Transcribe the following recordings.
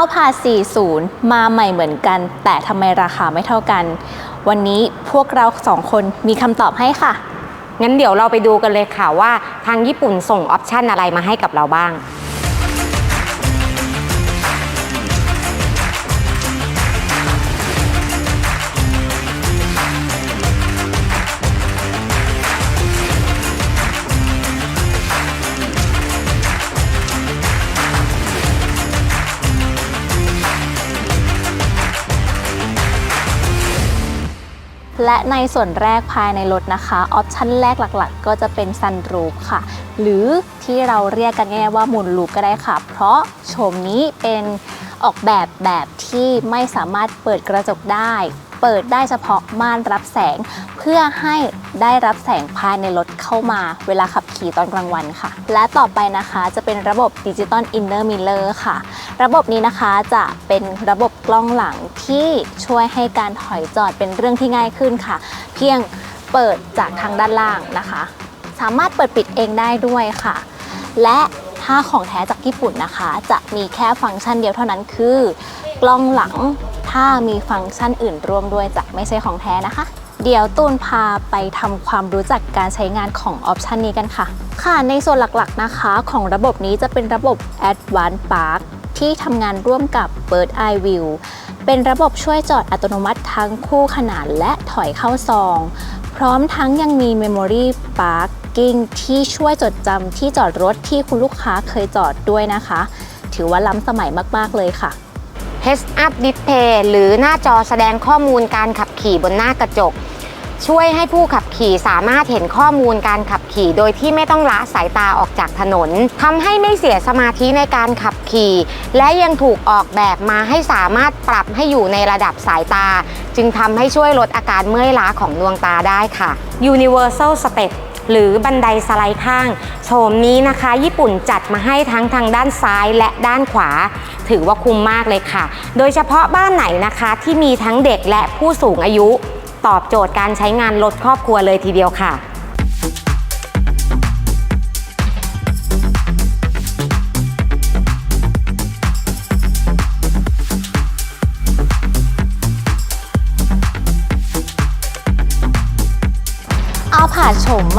9.40 มาใหม่เหมือนกัน แต่ทำไมราคาไม่เท่ากัน วันนี้พวกเราสองคนมีคำตอบให้ค่ะ งั้นเดี๋ยวเราไปดูกันเลยค่ะว่าทางญี่ปุ่นส่งออปชันอะไรมาให้กับเราบ้าง และในส่วนแรกภายในรถนะคะออปชันแรกหลักๆ ก็จะเป็นซันรูฟค่ะ หรือที่เราเรียกกันง่ายๆว่ามูนรูฟก็ได้ค่ะ เพราะโฉมนี้เป็นออกแบบแบบที่ไม่สามารถเปิดกระจกได้ เปิดได้เฉพาะม่านรับแสง เพื่อให้ได้รับแสงภายในรถเข้ามา เวลาขับขี่ตอนกลางวันค่ะ และต่อไปนะคะจะเป็นระบบดิจิตอลอินเนอร์มิลเลอร์ค่ะ ระบบนี้นะคะจะเป็นระบบกล้องหลังที่ช่วยให้การถอยจอดเป็นเรื่องที่ง่ายขึ้นค่ะ เพียงเปิดจากทางด้านล่างนะคะ สามารถเปิดปิดเองได้ด้วยค่ะ และถ้าของแท้จากญี่ปุ่นนะคะ จะมีแค่ฟังก์ชันเดียวเท่านั้นคือ กล้องหลัง ถ้ามีฟังก์ชันอื่นร่วมด้วยจะไม่ใช่ของแท้นะคะเดี๋ยวตูนพาไปทำความรู้จักการใช้งานของออปชันนี้กันค่ะ ค่ะ ในส่วนหลักๆนะคะของระบบนี้จะเป็นระบบ Advanced Park ที่ทำงานร่วมกับ Bird Eye View เป็นระบบช่วยจอดอัตโนมัติทั้งคู่ขนานและถอยเข้าซอง พร้อมทั้งยังมี Memory Parking ที่ช่วยจดจำที่จอดรถที่คุณลูกค้าเคยจอดด้วยนะคะ ถือว่าล้ำสมัยมากๆเลยค่ะ Heads Up Display หรือหน้าจอแสดงข้อมูลการขับขี่บนหน้ากระจก ช่วยให้ผู้ขับขี่สามารถเห็นข้อมูลการขับขี่ โดยที่ไม่ต้องละสายตาออกจากถนนทำให้ไม่เสียสมาธิในการขับขี่ และยังถูกออกแบบมาให้สามารถปรับให้อยู่ในระดับสายตา จึงทำให้ช่วยลดอาการเมื่อยล้าของดวงตาได้ค่ะ Universal Step หรือบันไดสไลด์ข้าง โฉมนี้นะคะ ญี่ปุ่นจัดมาให้ทั้งทางด้านซ้ายและด้านขวา ถือว่าคุ้มมากเลยค่ะ โดยเฉพาะบ้านไหนนะคะที่มีทั้งเด็กและผู้สูงอายุ ตอบโจทย์การใช้งานรถครอบครัวเลยทีเดียวค่ะ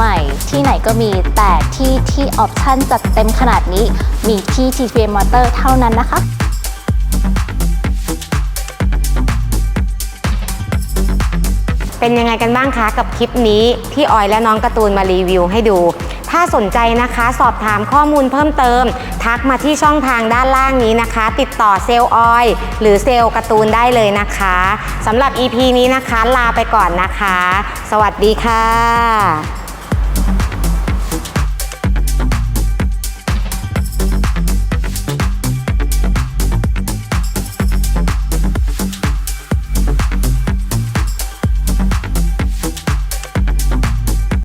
หม่ ที่ไหนก็มีแต่ที่ที่ออปชั่นจัดเต็มขนาดนี้ มีที่ TPM Motor เท่านั้นนะคะเป็นยังไงกันบ้างคะกับคลิปนี้ที่ออยและน้องการ์ตูนมารีวิวให้ดู ถ้าสนใจนะคะสอบถามข้อมูลเพิ่มเติม ทักมาที่ช่องทางด้านล่างนี้นะคะ ติดต่อเซลล์ออยหรือเซลล์การ์ตูนได้เลยนะคะสำหรับ EP นี้นะคะลาไปก่อนนะคะ สวัสดีค่ะ